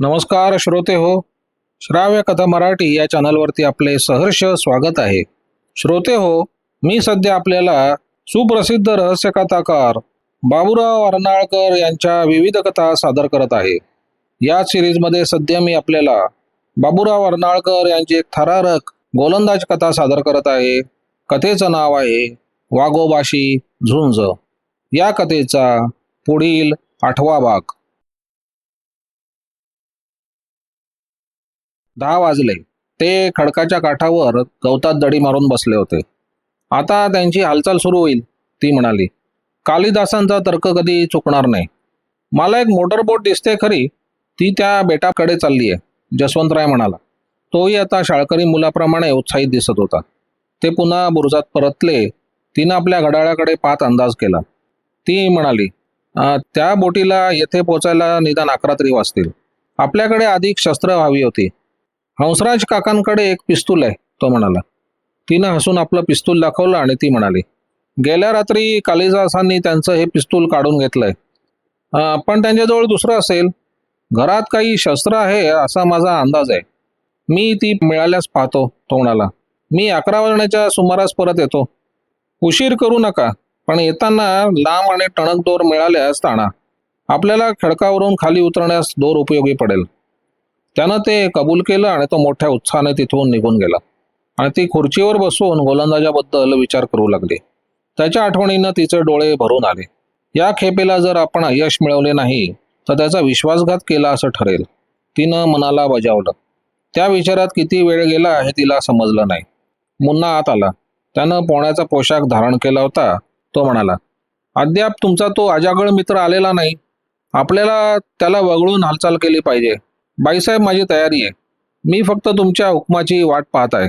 नमस्कार श्रोते हो. श्राव्य कथा मराठी या चॅनलवरती आपले सहर्ष स्वागत आहे. श्रोते हो मी सध्या आपल्याला सुप्रसिद्ध रहस्य कथाकार बाबूराव अर्नाळकर यांच्या विविध कथा सादर करत आहे. या सिरीजमध्ये सध्या मी आपल्याला बाबूराव अर्नाळकर यांची एक थरारक गोलंदाज कथा सादर करत आहे. कथेचं नाव आहे वाघोबाशी झुंज. या कथेचा पुढील आठवा भाग. दहा वाजले. ते खडकाच्या काठावर गवतात दडी मारून बसले होते. आता त्यांची हालचाल सुरू होईल ती म्हणाली. कालिदासांचा तर्क कधी चुकणार नाही. मला एक मोटरबोट दिसते खरी ती त्या बेटाकडे चालली आहे जसवंतराय म्हणाला. तोही आता शाळकरी मुलाप्रमाणे उत्साहित दिसत होता. ते पुन्हा बुरुजात परतले तिनं आपल्या घड्याळाकडे पाहत अंदाज केला. ती म्हणाली त्या बोटीला येथे पोचायला निदान अकरा तरी वाजतील. आपल्याकडे अधिक शस्त्र हवी होती. हंसराज काकांकडे एक पिस्तूल आहे तो म्हणाला. तिनं हसून आपलं पिस्तूल दाखवलं आणि ती म्हणाली गेल्या रात्री कालिदासांनी त्यांचं हे पिस्तूल काढून घेतलंय. पण त्यांच्याजवळ दुसरं असेल. घरात काही शस्त्र आहे असा माझा अंदाज आहे. मी ती मिळाल्यास पाहतो तो म्हणाला. मी अकरा वाजण्याच्या सुमारास परत येतो. उशीर करू नका पण येताना लांब आणि टणक दोर मिळाल्यास ताणा. आपल्याला खडकावरून खाली उतरण्यास दोर उपयोगी पडेल. त्यानं ते कबूल केलं आणि तो मोठ्या उत्साहाने तिथून निघून गेला. आणि ती खुर्चीवर बसून गोलंदाजाबद्दल विचार करू लागली. त्याच्या आठवणीनं तिचे डोळे भरून आले. या खेपेला जर आपण यश मिळवले नाही तर त्याचा विश्वासघात केला असं ठरेल. तिनं मनाला बजावलं. त्या विचारात किती वेळ गेला हे तिला समजलं नाही. मुन्ना आत आला. त्यानं पोहण्याचा पोशाख धारण केला होता. तो म्हणाला अद्याप तुमचा तो अजागळ मित्र आलेला नाही. आपल्याला त्याला वगळून हालचाल केली पाहिजे. बाईसाहेब माझी तयारी आहे. मी फक्त तुमच्या हुकमाची वाट पाहत आहे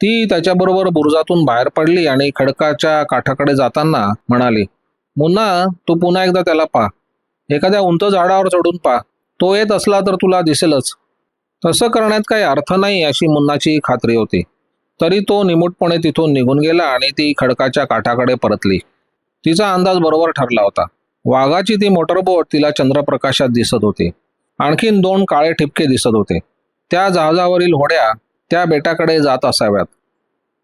ती त्याच्याबरोबर बुरुजातून बाहेर पडली आणि खडकाच्या काठाकडे जाताना म्हणाली मुन्ना तू पुन्हा एकदा त्याला पा. एखाद्या उंच झाडावर चढून पा. तो येत असला तर तुला दिसेलच. तसं करण्यात काही अर्थ नाही अशी मुन्नाची खात्री होती. तरी तो निमूटपणे तिथून निघून गेला आणि ती खडकाच्या काठाकडे परतली. तिचा अंदाज बरोबर ठरला होता. वाघाची ती मोटरबोट तिला चंद्रप्रकाशात दिसत होती. आणखीन दोन काळे ठिपके दिसत होते. त्या जहाजावरील होड्या त्या बेटाकडे जात असाव्यात.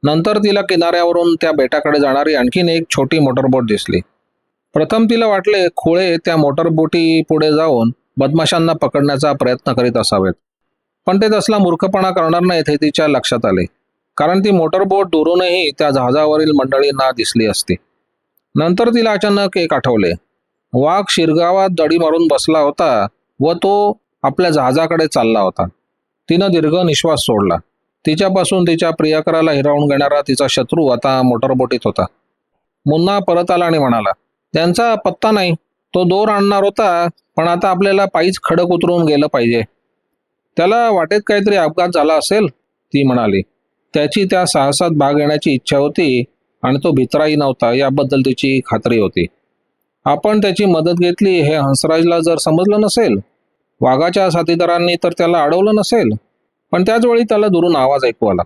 नंतर तिला किनाऱ्यावरून त्या बेटाकडे जाणारी आणखीन एक छोटी मोटरबोट दिसली. प्रथम तिला वाटले खोळे त्या मोटरबोटी पुढे जाऊन बदमाशांना पकडण्याचा प्रयत्न करीत असावेत. पण ते तसला मूर्खपणा करणार नाहीत हे तिच्या लक्षात आले. कारण ती मोटरबोट दुरूनही त्या जहाजावरील मंडळींना दिसली असती. नंतर तिला अचानक एक आठवले. वाघ शिरगावात दडी मारून बसला होता. व तो आपल्या जहाजाकडे चालला होता. तिनं दीर्घ निश्वास सोडला. तिच्यापासून तिच्या प्रियकराला हिरावून घेणारा तिचा शत्रू आता मोटरबोटीत होता. मुन्ना परत आला आणि म्हणाला त्यांचा पत्ता नाही. तो दोर आणणार होता पण आता आपल्याला पायीच खडक उतरून गेलं पाहिजे. त्याला वाटेत काहीतरी अपघात झाला असेल? ती म्हणाली. त्याची त्या साहसात भाग घेण्याची इच्छा होती आणि तो भित्राही नव्हता याबद्दल तिची खात्री होती. आपण त्याची मदत घेतली हे हंसराजला जर समजलं नसेल वाघाच्या साथीदारांनी तर त्याला अडवलं नसेल पण त्याच वेळी त्याला दुरून आवाज ऐकू आला.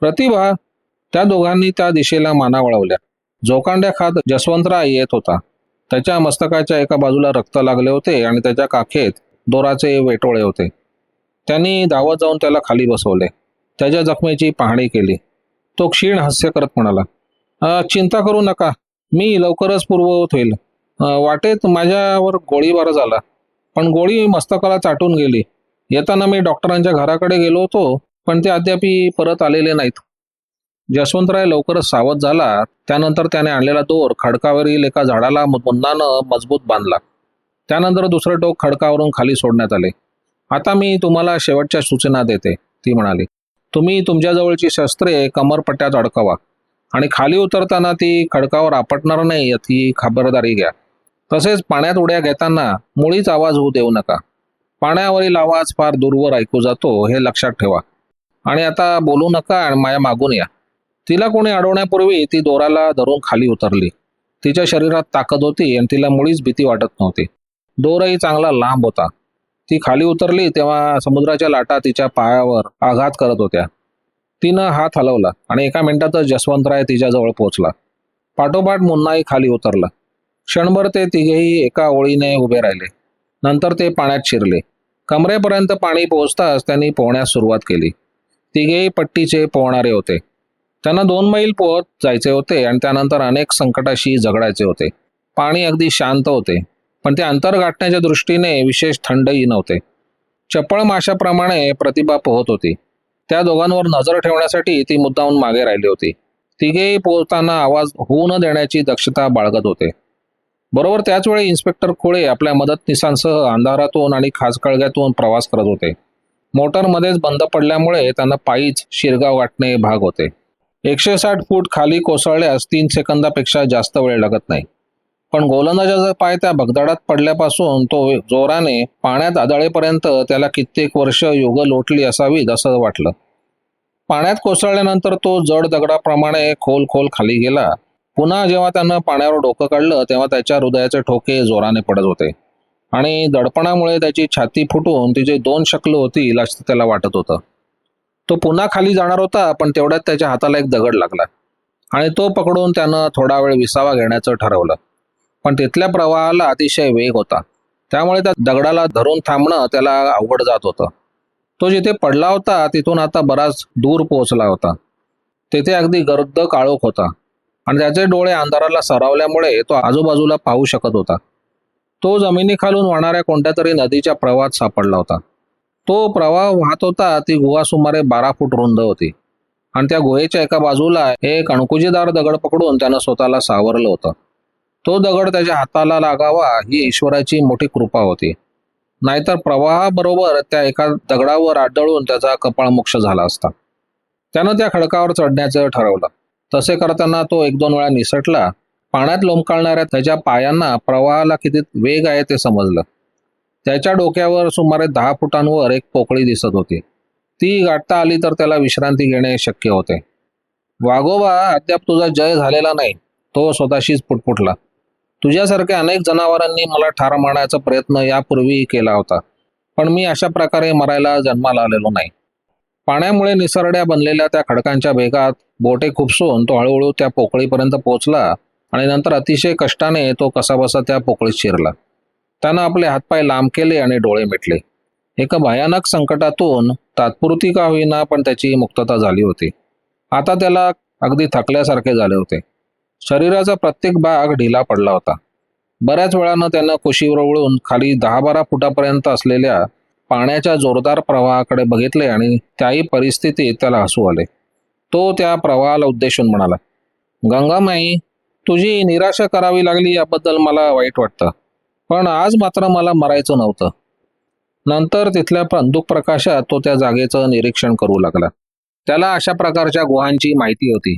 प्रतिभा त्या दोघांनी त्या दिशेला माना वळवल्या. जोकांड्या खात जसवंतराय येत होता. त्याच्या मस्तकाच्या एका बाजूला रक्त लागले होते आणि त्याच्या काखेत दोराचे वेटोळे होते. त्यांनी धावत जाऊन त्याला खाली बसवले. त्याच्या जखमेची पाहणी केली. तो क्षीण हास्य करत म्हणाला चिंता करू नका. मी लवकरच पूर्ववत होईल. वाटेत माझ्यावर गोळीबार झाला. पण गोळी मस्तकाला चाटून गेली. येताना मी डॉक्टरांच्या घराकडे गेलो होतो पण ते अद्याप परत आलेले नाहीत. जसवंतराय लवकरच सावध झाला. त्यानंतर त्याने आणलेला दोर खडकावरील एका झाडाला मुन्नानं मजबूत बांधला. त्यानंतर दुसरं टोक खडकावरून खाली सोडण्यात आले. आता मी तुम्हाला शेवटच्या सूचना देते ती म्हणाली. तुम्ही तुमच्याजवळची शस्त्रे कमरपट्ट्यात अडकवा. आणि खाली उतरताना ती खडकावर आपटणार नाही याची खबरदारी घ्या. तसेच पाण्यात उड्या घेताना मुळीच आवाज होऊ देऊ नका. पाण्यावरील आवाज फार दूरवर ऐकू जातो हे लक्षात ठेवा. आणि आता बोलू नका आणि माया मागून या. तिला कोणी अडवण्यापूर्वी ती दोराला धरून खाली उतरली. तिच्या शरीरात ताकद होती आणि तिला मुळीच भीती वाटत नव्हती. दोरही चांगला लांब होता. ती खाली उतरली तेव्हा समुद्राच्या लाटा तिच्या पायावर आघात करत होत्या. तिनं हात हलवला आणि एका मिनिटातच जसवंतराय तिच्याजवळ पोहोचला. पाठोपाठ मुन्नाही खाली उतरला. क्षणभर ते तिघेही एका ओळीने उभे राहिले. नंतर ते पाण्यात शिरले. कमरेपर्यंत पाणी पोहोचताच त्यांनी पोहण्यास सुरुवात केली. तिघेही पट्टीचे पोहणारे होते. त्यांना दोन मैल पोहत जायचे होते आणि त्यानंतर अनेक संकटाशी झगडायचे होते. पाणी अगदी शांत होते पण ते अंतर गाठण्याच्या दृष्टीने विशेष थंडही नव्हते. चपळ माशाप्रमाणे प्रतिभा पोहत होती. त्या दोघांवर नजर ठेवण्यासाठी ती मुद्दाहून मागे राहिली होती. तिघेही पोहताना आवाज होऊ न देण्याची दक्षता बाळगत होते. बरोबर त्याच वेळी इन्स्पेक्टर खोळे आपल्या मदतनीसांसह अंधारातून आणि खासकळग्यातून प्रवास करत होते. मोटरमध्येच बंद पडल्यामुळे त्यांना पायीच शिरगाव गाठणे भाग होते. एकशे साठ फूट खाली कोसळल्यास तीन सेकंदापेक्षा जास्त वेळ लागत नाही. पण गोलंदाजाचा पाय त्या भगदाडात पडल्यापासून तो जोराने पाण्यात आदळेपर्यंत त्याला कित्येक वर्ष युग लोटली असावीत असं वाटलं. पाण्यात कोसळल्यानंतर तो जड दगडाप्रमाणे खोल खोल खाली गेला. पुन्हा जेव्हा त्यानं पाण्यावर डोकं काढलं तेव्हा त्याच्या हृदयाचे ठोके जोराने पडत होते. आणि दडपणामुळे त्याची छाती फुटून तिचे दोन शकलं होतील असं त्याला वाटत होतं. तो पुन्हा खाली जाणार होता पण तेवढ्यात त्याच्या हाताला एक दगड लागला. आणि तो पकडून त्यानं थोडा वेळ विसावा घेण्याचं ठरवलं. पण तिथल्या प्रवाहाला अतिशय वेग होता. त्यामुळे त्या दगडाला धरून थांबणं त्याला अवघड जात होतं. तो जिथे पडला होता तिथून आता बराच दूर पोहोचला होता. तेथे अगदी गर्द काळोख होता. आणि त्याचे डोळे अंधाराला सरावल्यामुळे तो आजूबाजूला पाहू शकत होता. तो जमिनीखालून वाहणाऱ्या कोणत्या तरी नदीच्या प्रवाहात सापडला होता. तो प्रवाह वाहत होता ती गुहा सुमारे बारा फूट रुंद होती. आणि त्या गुहेच्या एका बाजूला एक अणकुजीदार दगड पकडून त्यानं स्वतःला सावरलं होतं. तो दगड त्याच्या हाताला लागावा ही ईश्वराची मोठी कृपा होती. नाहीतर प्रवाहाबरोबर त्या एका दगडावर आढळून त्याचा कपाळमोक्ष झाला असता. त्यानं त्या खडकावर चढण्याचं ठरवलं. तसे करताना तो एक दोन वेळा निसटला. पाण्यात लोंबकाळणाऱ्या त्याच्या पायांना प्रवाहाला किती वेग आहे ते समजलं. त्याच्या डोक्यावर सुमारे दहा फुटांवर एक पोकळी दिसत होती. ती गाठता आली तर त्याला विश्रांती घेणे शक्य होते. वाघोबा अद्याप तुझा जय झालेला नाही. तो स्वतःशीच पुटपुटला. तुझ्यासारख्या अनेक जनावरांनी मला ठार मारण्याचा प्रयत्न यापूर्वी केला होता. पण मी अशा प्रकारे मरायला जन्माला आलेलो नाही. पाण्यामुळे निसरड्या बनलेल्या त्या खडकांच्या भेगात बोटे खुपसून तो हळूहळू त्या पोकळीपर्यंत पोहोचला आणि नंतर अतिशय कष्टाने तो कसाबसा त्या पोकळीत शिरला. त्यानं आपले हातपाय लांब केले आणि डोळे मिटले. एका भयानक संकटातून तात्पुरती का होईना पण त्याची मुक्तता झाली होती. आता त्याला अगदी थकल्यासारखे झाले होते. शरीराचा प्रत्येक भाग ढिला पडला होता. बऱ्याच वेळानं त्यानं कुशीवर वळून खाली दहा बारा फुटापर्यंत असलेल्या पाण्याच्या जोरदार प्रवाहाकडे बघितले आणि त्याही परिस्थितीत त्याला हसू आले. तो त्या प्रवाहाला उद्देशून म्हणाला गंगामाई तुझी निराशा करावी लागली याबद्दल मला वाईट वाटतं. पण आज मात्र मला मरायचं नव्हतं. नंतर तिथल्या बंदूक प्रकाशात तो त्या जागेचं निरीक्षण करू लागला. त्याला अशा प्रकारच्या गुहांची माहिती होती.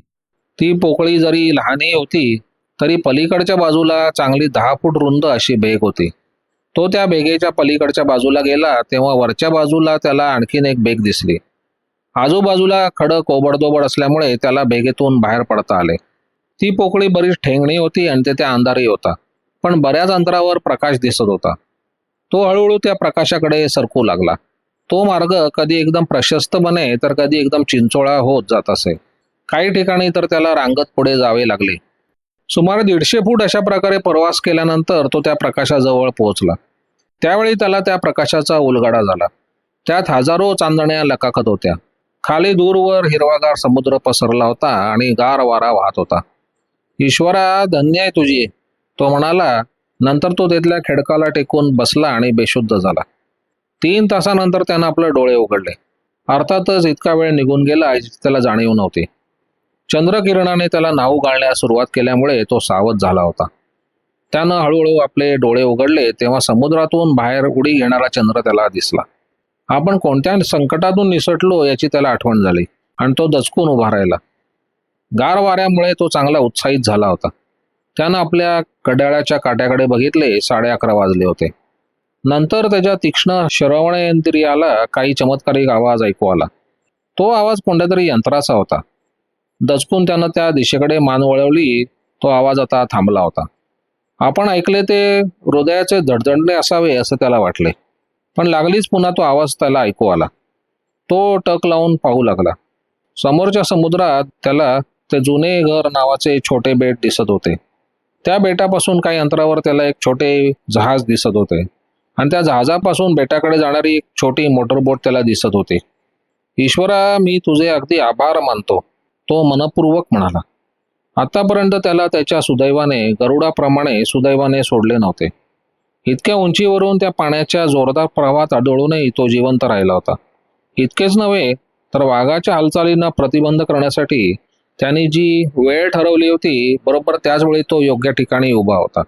ती पोकळी जरी लहानही होती तरी पलीकडच्या बाजूला चांगली दहा फूट रुंद अशी बेग होती. तो त्या बेगेच्या पलीकडच्या बाजूला गेला तेव्हा वरच्या बाजूला त्याला आणखीन एक बेग दिसली. आजूबाजूला खडक ओबडदोबड असल्यामुळे त्याला बेगेतून बाहेर पडता आले. ती पोकळी बरीच ठेंगणी होती आणि तेथे अंधारही होता पण बऱ्याच अंतरावर प्रकाश दिसत होता. तो हळूहळू त्या प्रकाशाकडे सरकू लागला. तो मार्ग कधी एकदम प्रशस्त बने तर कधी एकदम चिंचोळा होत जात असे. काही ठिकाणी तर त्याला रांगत पुढे जावे लागले. सुमारे दीडशे फूट अशा प्रकारे प्रवास केल्यानंतर तो त्या प्रकाशाजवळ पोहोचला. त्यावेळी त्याला त्या प्रकाशाचा उलगडा झाला. त्यात हजारो चांदण्या लकाकत होत्या. खाली दूरवर हिरवागार समुद्र पसरला होता आणि गार वारा वाहत होता. ईश्वरा धन्य आहे तुझी तो म्हणाला. नंतर तो तिथल्या खेडकाला टेकून बसला आणि बेशुद्ध झाला. तीन तासानंतर त्यानं आपले डोळे उघडले. अर्थातच इतका वेळ निघून गेला त्याला जाणीव नव्हती. चंद्रकिरणाने त्याला नाव गाळण्यास सुरुवात केल्यामुळे तो सावध झाला होता. त्यानं हळूहळू आपले डोळे उघडले तेव्हा समुद्रातून बाहेर उडी घेणारा चंद्र त्याला दिसला. आपण कोणत्या संकटातून निसटलो याची त्याला आठवण झाली आणि तो दचकून उभा राहिला. गार वाऱ्यामुळे तो चांगला उत्साहित झाला होता. त्यानं आपल्या कड्याळाच्या काट्याकडे बघितले साडे अकरा वाजले होते. नंतर त्याच्या तीक्ष्ण श्रवणेंद्रियाला काही चमत्कारिक आवाज ऐकू आला. तो आवाज कोणत्या तरी यंत्राचा होता. दचकून त्यानं त्या दिशेकडे मान वळवली तो आवाज आता थांबला होता. आपण ऐकले ते हृदयाचे धडधडणे असावे असं त्याला वाटले. पण लागलीच पुन्हा तो आवाज त्याला ऐकू आला. तो टक लावून पाहू लागला. समोरच्या समुद्रात त्याला ते जुने घर नावाचे छोटे बेट दिसत होते. त्या बेटापासून काही अंतरावर त्याला एक छोटे जहाज दिसत होते. आणि त्या जहाजापासून बेटाकडे जाणारी एक छोटी मोटरबोट त्याला दिसत होती. ईश्वरा मी तुझे अगदी आभार मानतो. तो मनपूर्वक म्हणाला. आतापर्यंत त्याला त्याच्या सुदैवाने गरुडाप्रमाणे सुदैवाने सोडले नव्हते. इतक्या उंचीवरून त्या पाण्याच्या जोरदार प्रवाहात आढळूनही तो जिवंत राहिला होता. इतकेच नव्हे तर वाघाच्या हालचालींना प्रतिबंध करण्यासाठी त्यांनी जी वेळ ठरवली होती बरोबर त्याच वेळी तो योग्य ठिकाणी उभा होता.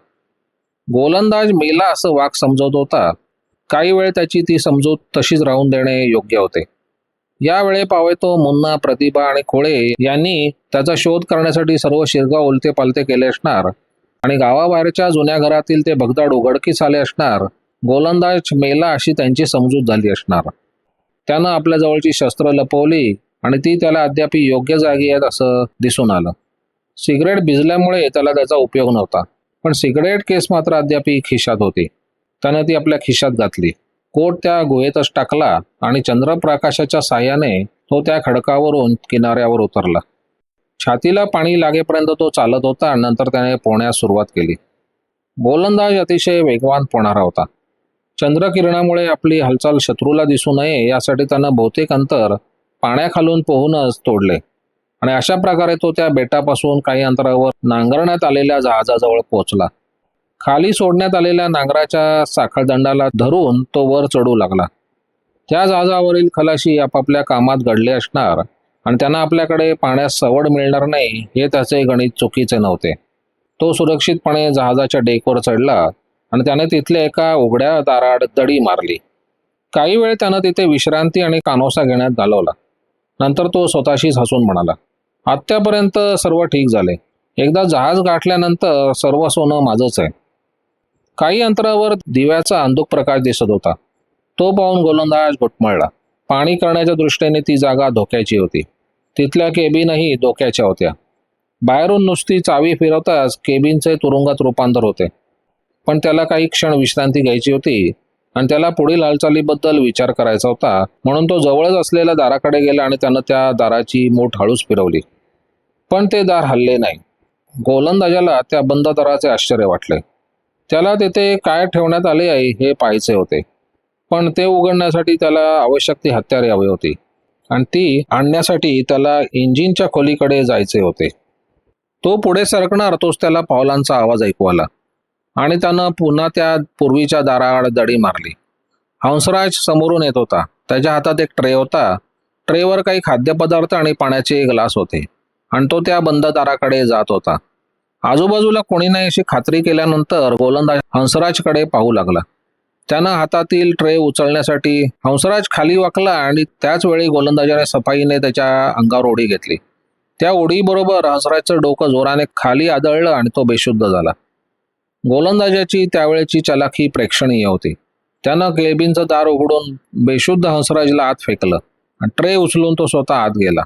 गोलंदाज मेला असं वाघ समजत होता. काही वेळ त्याची ती समजूत तशीच राहून देणे योग्य होते. यावेळी पावेतो मुन्ना प्रतिभा आणि खोळे यांनी त्याचा शोध करण्यासाठी सर्व शिरगाव उलते पालते केले असणार. आणि गावाबाहेरच्या जुन्या घरातील ते भगदाड उघडकीस आले असणार. गोलंदाज मेला अशी त्यांची समजूत झाली असणार. त्यानं आपल्या जवळची शस्त्र लपवली आणि ती त्याला अद्याप योग्य जागी आहेत असं दिसून आलं. सिगरेट भिजल्यामुळे त्याला त्याचा उपयोग नव्हता. पण सिगरेट केस मात्र अद्याप खिशात होती. त्यानं ती आपल्या खिशात घातली. कोट त्या गुहेतच टाकला आणि चंद्रप्रकाशाच्या साह्याने तो त्या खडकावरून किनाऱ्यावर उतरला. छातीला पाणी लागेपर्यंत तो चालत होता नंतर त्याने पोहण्यास सुरुवात केली. गोलंदाज अतिशय वेगवान पोहणारा होता. चंद्रकिरणामुळे आपली हालचाल शत्रूला दिसू नये यासाठी त्यानं बहुतेक अंतर पाण्याखालून पोहूनच तोडले. आणि अशा प्रकारे तो त्या बेटापासून काही अंतरावर नांगरण्यात आलेल्या जहाजाजवळ पोहोचला. खाली सोडण्यात आलेल्या नांगराच्या साखळदंडाला धरून तो वर चढू लागला. त्या जहाजावरील खलाशी आपापल्या कामात घडले असणार आणि त्यांना आपल्याकडे पाण्यास सवड मिळणार नाही हे त्याचे गणित चुकीचे नव्हते. तो सुरक्षितपणे जहाजाच्या डेकवर चढला आणि त्याने तिथल्या एका उघड्या दाराड दडी मारली. काही वेळ त्यानं तिथे विश्रांती आणि कानोसा घेण्यात घालवला. नंतर तो स्वतःशीच हसून म्हणाला आत्तापर्यंत सर्व ठीक झाले. एकदा जहाज गाठल्यानंतर सर्व सोनं माझंच आहे. काही अंतरावर दिव्याचा अंधुक प्रकाश दिसत होता. तो पाहून गोलंदाज घुटमळला. पाणी करण्याच्या दृष्टीने ती जागा धोक्याची होती. तिथल्या केबिनही धोक्याच्या होत्या. बाहेरून नुसती चावी फिरवताच केबिनचे तुरुंगात रूपांतर होते. पण त्याला काही क्षण विश्रांती घ्यायची होती आणि त्याला पुढील हालचालीबद्दल विचार करायचा होता. म्हणून तो जवळच असलेल्या दाराकडे गेला आणि त्यानं त्या दाराची मूठ हळूच फिरवली. पण ते दार हल्ले नाही. गोलंदाजाला त्या बंद दाराचे आश्चर्य वाटले. त्याला तेथे काय ठेवण्यात आले आहे हे पाहायचे होते. पण ते उघडण्यासाठी त्याला आवश्यक ती हत्यारे हवी होती. आणि ती आणण्यासाठी त्याला इंजिनच्या खोलीकडे जायचे होते. तो पुढे सरकणार तोच त्याला पावलांचा आवाज ऐकू आला. आणि त्यानं पुन्हा त्या पूर्वीच्या दाराआड दडी मारली. हंसराज समोरून येत होता. त्याच्या हातात एक ट्रे होता. ट्रेवर काही खाद्यपदार्थ आणि पाण्याचे ग्लास होते. आणि तो त्या बंद दाराकडे जात होता. आजूबाजूला कोणी नाही अशी खात्री केल्यानंतर गोलंदाज हंसराजकडे पाहू लागला. त्यानं हातातील ट्रे उचलण्यासाठी हंसराज खाली वाकला आणि त्याच वेळी गोलंदाजाने सफाईने त्याच्या अंगावर ओढी घेतली. त्या ओढीबरोबर हंसराजचं डोकं जोराने खाली आदळलं आणि तो बेशुद्ध झाला. गोलंदाजाची त्यावेळेची चलाखी प्रेक्षणीय होती. त्यानं केबिनचं दार उघडून बेशुद्ध हंसराजला आत फेकलं आणि ट्रे उचलून तो स्वतः आत गेला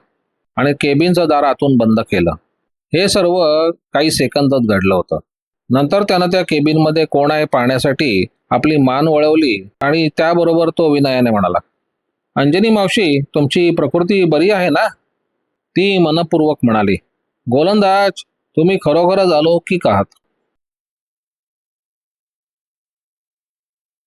आणि केबिनचं दार आतून बंद केलं. हे सर्व काही सेकंदात घडलं होतं. नंतर त्यानं त्या केबिनमध्ये कोण आहे पाहण्यासाठी आपली मान वळवली आणि त्याबरोबर तो विनयाने म्हणाला अंजनी मावशी तुमची प्रकृती बरी आहे ना? ती मनपूर्वक म्हणाली गोलंदाज तुम्ही खरोखरच आलो की आहात?